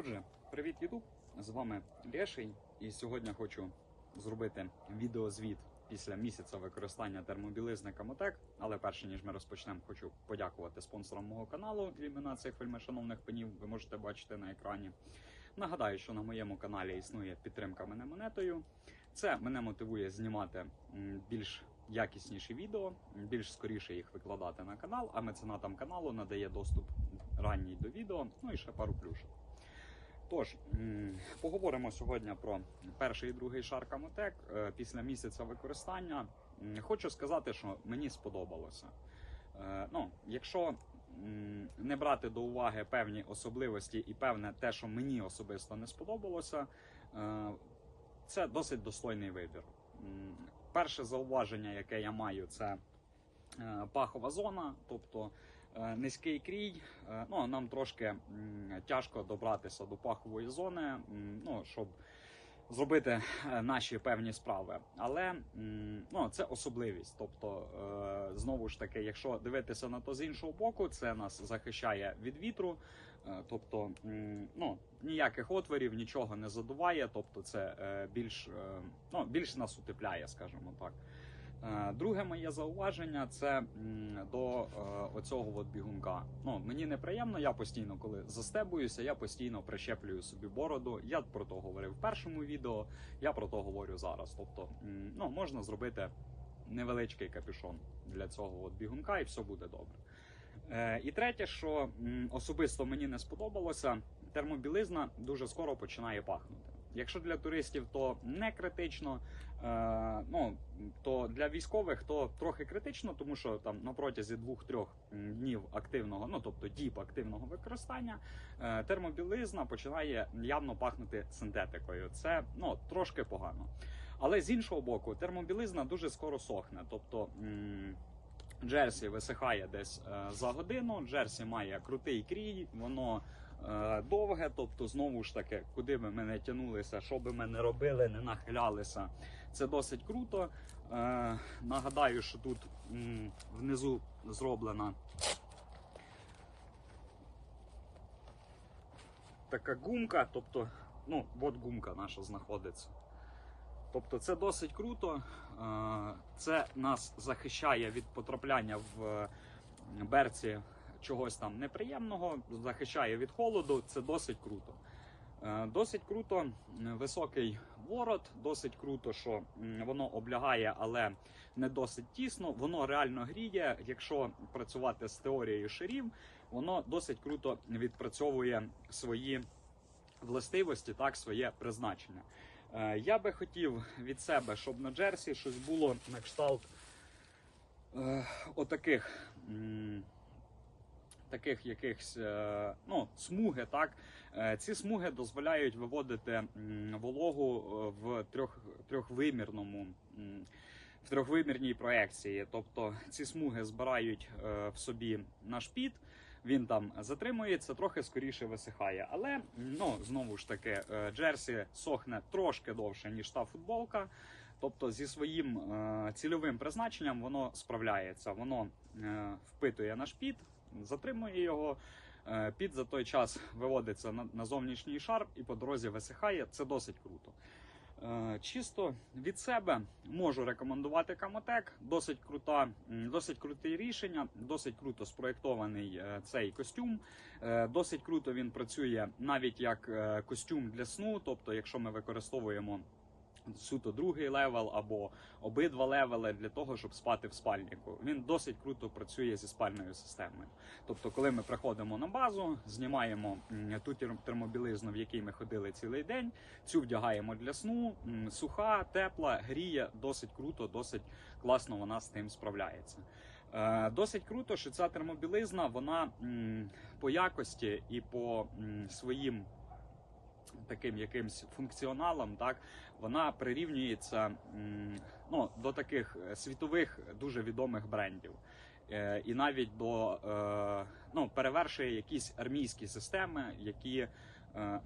Отже, привіт, Ютуб! З вами Леший, і сьогодні хочу зробити відеозвіт після місяця використання термобілизни Камотек. Але перше ніж ми розпочнемо, хочу подякувати спонсорам мого каналу. Імена цих вельмишановних пенів ви можете бачити на екрані. Нагадаю, що на моєму каналі існує підтримка мене монетою. Це мене мотивує знімати більш якісніші відео, більш скоріше їх викладати на канал, а меценатам каналу надає доступ ранній до відео, ну і ще пару плюшок. Тож, поговоримо сьогодні про перший і другий шар Камотек Е, після місяця використання. Хочу сказати, що мені сподобалося. Е, Ну, якщо не брати до уваги певні особливості і певне те, що мені особисто не сподобалося, е, це досить достойний вибір. Перше зауваження, яке я маю, це пахова зона, тобто низький крій. Е, Ну, нам трошки тяжко добратися до пахової зони, ну, щоб зробити е, наші певні справи. Але ну, це особливість. Тобто, е, знову ж таки, якщо дивитися на то з іншого боку, це нас захищає від вітру. Е, Тобто, ну, ніяких отворів, нічого не задуває, тобто це е, більш, е, ну, більш нас утепляє, скажімо так. Е, Друге моє зауваження це до е, оцього от бігунка. Ну мені неприємно, я постійно, коли застебуюся, я постійно прищеплюю собі бороду. Я про то говорив в першому відео, я про то говорю зараз. Тобто, ну можна зробити невеличкий капюшон для цього от бігунка, і все буде добре. Е, І третє, що особисто мені не сподобалося, термобілизна дуже скоро починає пахнути. Якщо для туристів то не критично, е, ну то для військових то трохи критично, тому що там на протязі двох-трьох м, днів активного, ну тобто діб активного використання, е, термобілизна починає явно пахнути синтетикою. Це ну трошки погано. Але з іншого боку, термобілизна дуже скоро сохне. Тобто Джерсі висихає десь е, за годину. Джерсі має крутий крій, воно довге. Тобто, знову ж таки, куди би ми не тянулися, що би ми не робили, не нахилялися. Це досить круто. Е, нагадаю, що тут внизу зроблена така гумка, тобто, ну, от гумка наша знаходиться. Тобто це досить круто. Е, Це нас захищає від потрапляння в е, берці чогось там неприємного, захищає від холоду. Це досить круто. Е, Досить круто високий ворот, досить круто, що воно облягає, але не досить тісно. Воно реально гріє. Якщо працювати з теорією шарів, воно досить круто відпрацьовує свої властивості, так, своє призначення. Е, Я би хотів від себе, щоб на Джерсі щось було на кшталт е, отаких. м, Таких якихось е, ну, смуги, так Е, ці смуги дозволяють виводити вологу е, в трьох, трьохвимірному в трьохвимірній проекції. Тобто ці смуги збирають е, в собі наш піт, він там затримується, трохи скоріше висихає. Але ну знову ж таки, е, Джерсі сохне трошки довше, ніж та футболка. Тобто зі своїм е, цільовим призначенням воно справляється. Воно е, впитує наш піт, затримує його. Е, Піт за той час виводиться на, на зовнішній шар і по дорозі висихає. Це досить круто. Е, Чисто від себе можу рекомендувати Камотек. Досить крута, досить круте рішення, досить круто спроєктований е, цей костюм. Е, Досить круто він працює навіть як е, костюм для сну. Тобто, якщо ми використовуємо суто другий левел або обидва левели для того, щоб спати в спальнику. Він досить круто працює зі спальною системою. Тобто, коли ми приходимо на базу, знімаємо ту тер- термобілизну, в якій ми ходили цілий день, цю вдягаємо для сну, суха, тепла, гріє, досить круто, досить класно вона з тим справляється. Е, Досить круто, що ця термобілизна вона по якості і по своїм таким якимсь функціоналом, так вона прирівнюється ну, до таких е, світових дуже відомих брендів. Е, І навіть до е, ну, перевершує якісь армійські системи, які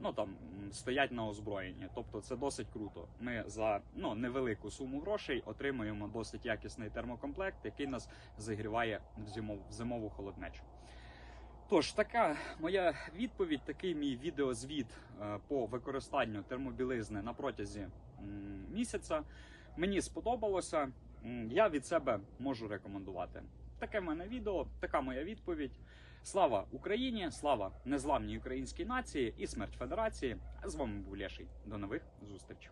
ну, там, стоять на озброєнні. Тобто це досить круто. Ми за ну, невелику суму грошей отримуємо досить якісний термокомплект, який нас зігріває в зимову, в зимову холоднечу. Тож, така моя відповідь, такий мій відеозвіт е, по використанню термобілизни на протязі місяця. Мені сподобалося. Я від себе можу рекомендувати. Таке в мене відео, така моя відповідь. Слава Україні, слава незламній українській нації і смерть Федерації. З вами був Лєший. До нових зустрічей.